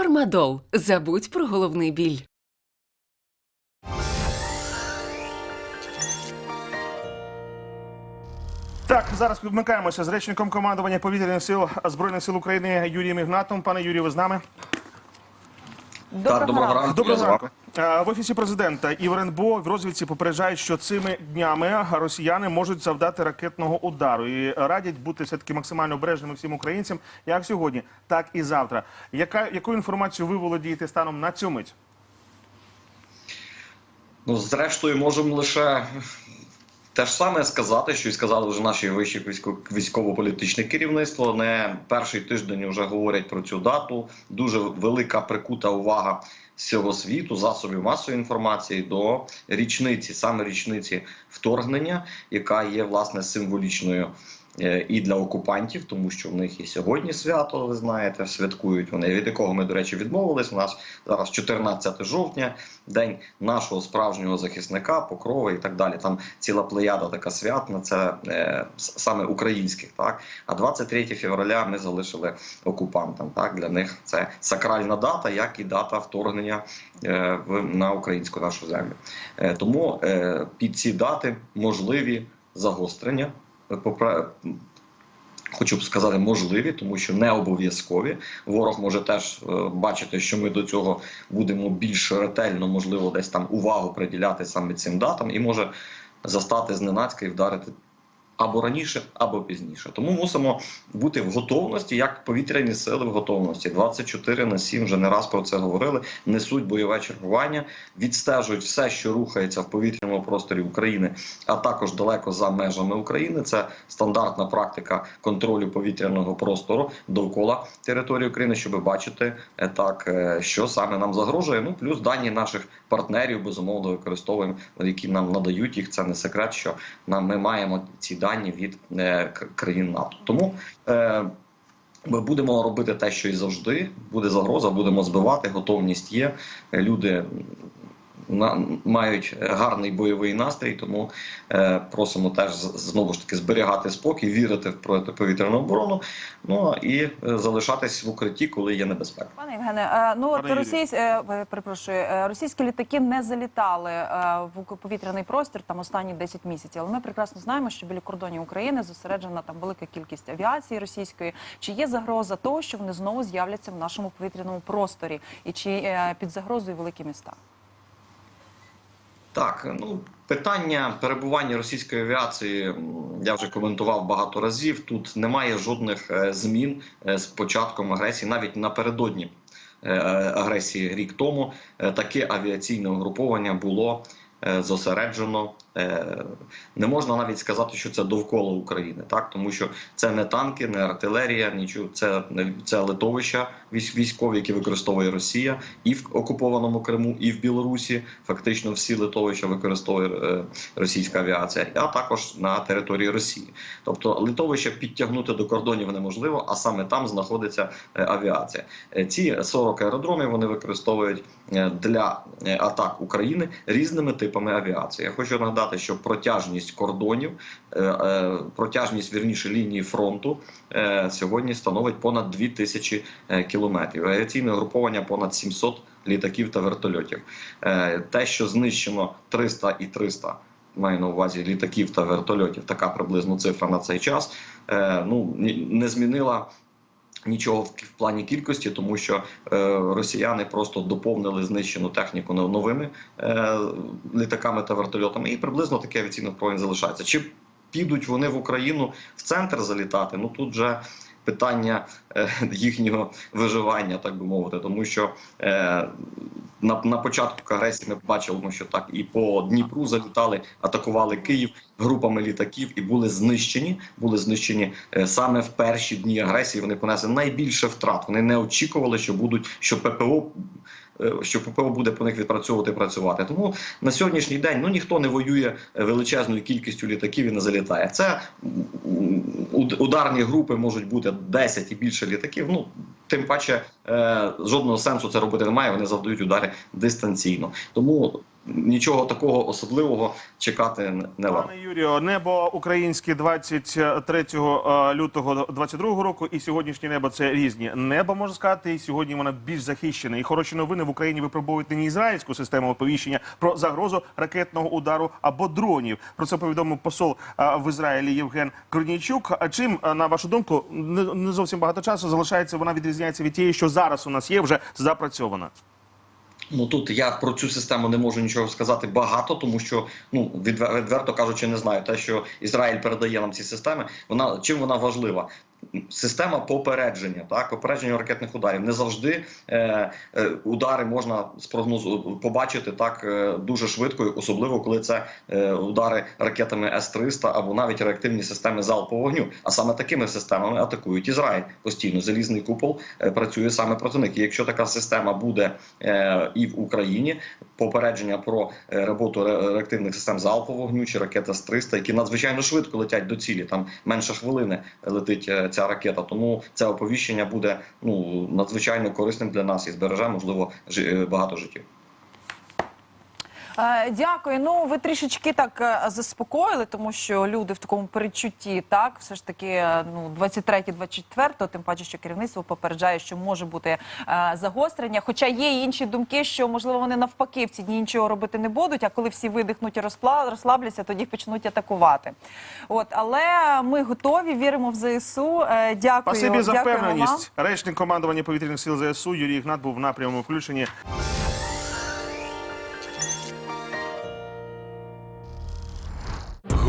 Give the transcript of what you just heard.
Фармадол. Забудь про головний біль. Так, зараз відмикаємося з речником командування повітряних сил Збройних сил України Юрієм Ігнатом. Пане Юрію, ви з нами? Доброго ранку. Доброго ранку. Е, В офісі президента і в РНБО в розвідці попереджають, що цими днями росіяни можуть завдати ракетного удару і радять бути все таки максимально обережними всім українцям, як сьогодні, так і завтра. Яка яку інформацію ви володієте станом на цю мить? Ну, зрештою, можемо лише те ж саме сказати, що і сказали вже наші вищі військо- військово-політичне керівництво. Не перший тиждень вже говорять про цю дату. Дуже велика прикута увага всього світу, засобів масової інформації до річниці, саме річниці вторгнення, яка є власне символічною. Е, І для окупантів, тому що в них і сьогодні свято, ви знаєте, святкують вони, від якого ми, до речі, відмовились. У нас зараз 14 жовтня, день нашого справжнього захисника, покрови і так далі. Там ціла плеяда така свят на це е, саме українських. Так а 23 февраля ми залишили окупантам. Так для них це сакральна дата, як і дата вторгнення е, на українську нашу землю. Е, тому е, під ці дати можливі загострення. Хочу сказати, можливі, тому що не обов'язкові. Ворог може теж е, бачити, що ми до цього будемо більш ретельно, можливо, десь там увагу приділяти саме цим датам, і може застати зненацька і вдарити або раніше, або пізніше. Тому мусимо бути в готовності, як повітряні сили в готовності. 24 на 7, вже не раз про це говорили. Несуть бойове чергування, відстежують все, що рухається в повітряному просторі України, а також далеко за межами України. Це стандартна практика контролю повітряного простору довкола території України, щоб бачити е, так, е, що саме нам загрожує. Ну плюс дані наших партнерів безумовно використовуємо, які нам надають їх. Це не секрет, що нам ми маємо ці дані від е, країн НАТО. Тому е, ми будемо робити те, що і завжди. Буде загроза, будемо збивати. Готовність є. Люди мають гарний бойовий настрій, тому е, просимо теж знову ж таки зберігати спокій, вірити в протиповітряну оборону. Ну і е, залишатись в укритті, коли є небезпека. Пане Євгене, е, ну от російсь, е, е, перепрошую, е, російські літаки не залітали е, в повітряний простір там останні 10 місяців. Але ми прекрасно знаємо, що біля кордонів України зосереджена там велика кількість авіації російської. Чи є загроза того, що вони знову з'являться в нашому повітряному просторі, і чи е, під загрозою великі міста? Так, ну питання перебування російської авіації я вже коментував багато разів. Тут немає жодних е, змін е, з початком агресії, навіть напередодні е, агресії рік тому таке авіаційне угруповання було зосереджено. Е, Не можна навіть сказати, що це довкола України, так тому що це не танки, не артилерія, нічого. Це це литовища військ- військові, які використовує Росія і в окупованому Криму, і в Білорусі. Фактично всі литовища використовує е, російська авіація, а також на території Росії. Тобто литовища підтягнути до кордонів неможливо, а саме там знаходиться е, авіація. Ці 40 аеродромів вони використовують для атак України різними типами авіації. Я хочу нагадати, що протяжність кордонів, е, е, протяжність вірніше лінії фронту е, сьогодні становить понад 2000 е, кілометрів. Авіаційне груповання понад 700 літаків та вертольотів. Те, що знищено 300 і 300 маю на увазі літаків та вертольотів, така приблизно цифра на цей час. Ну не змінила. Нічого в, плані кількості, тому що е, росіяни просто доповнили знищену техніку новими е, літаками та вертольотами, і приблизно таке авіаційне впровадження залишається. Чи підуть вони в Україну в центр залітати? Ну тут вже питання е, їхнього виживання, так би мовити, тому що е, на, на початку агресії ми бачили, що так і по Дніпру залітали, атакували Київ групами літаків і були знищені. Були знищені е, саме в перші дні агресії. Вони понесли найбільше втрат. Вони не очікували, що будуть що ППО. Що ППО буде по них відпрацьовувати і працювати. Тому на сьогоднішній день ну ніхто не воює величезною кількістю літаків і не залітає. Це ударні групи можуть бути 10 і більше літаків. Ну тим паче е, жодного сенсу це робити немає. Вони завдають удари дистанційно. Тому нічого такого особливого чекати не- варто. Пане Юрію, небо українське 23 лютого 22 року і сьогоднішнє небо це різні. Небо можна сказати, і сьогодні воно більш захищене. І хороші новини в Україні випробовують нині ізраїльську систему оповіщення про загрозу ракетного удару або дронів. Про це повідомив посол в Ізраїлі Євген Корнійчук. А чим, на вашу думку, не зовсім багато часу залишається? Вона відрізняється від тієї, що зараз у нас є вже запрацьована. Ну тут я про цю систему не можу нічого сказати багато, тому що ну відверто кажучи, не знаю. Те, що Ізраїль передає нам ці системи, вона чим вона важлива? Система попередження, так попередження ракетних ударів. Не завжди е, е, удари можна спрогнозу побачити так е, дуже швидко, особливо коли це е, удари ракетами С-300 або навіть реактивні системи залпового вогню. А саме такими системами атакують Ізраїль постійно. Залізний купол е, працює саме проти них. І якщо така система буде е, і в Україні, попередження про е, роботу реактивних систем залпового вогню чи ракет С-300, які надзвичайно швидко летять до цілі, там менше хвилини летить е, ця ракета. Тому це оповіщення буде ну надзвичайно корисним для нас і збереже можливо е, багато життів. Е, Дякую. Ну ви трішечки так е, заспокоїли, тому що люди в такому передчутті, так все ж таки, е, ну 23-24, тим паче, що керівництво попереджає, що може бути е, загострення. Хоча є й інші думки, що можливо вони навпаки в ці дні нічого робити не будуть. А коли всі видихнуть і розслабляться, тоді почнуть атакувати. От, але ми готові, віримо в ЗСУ. Е, Дякую. Спасибі за впевненість. Речник командування повітряних сил ЗСУ Юрій Ігнат був в напряму включенні.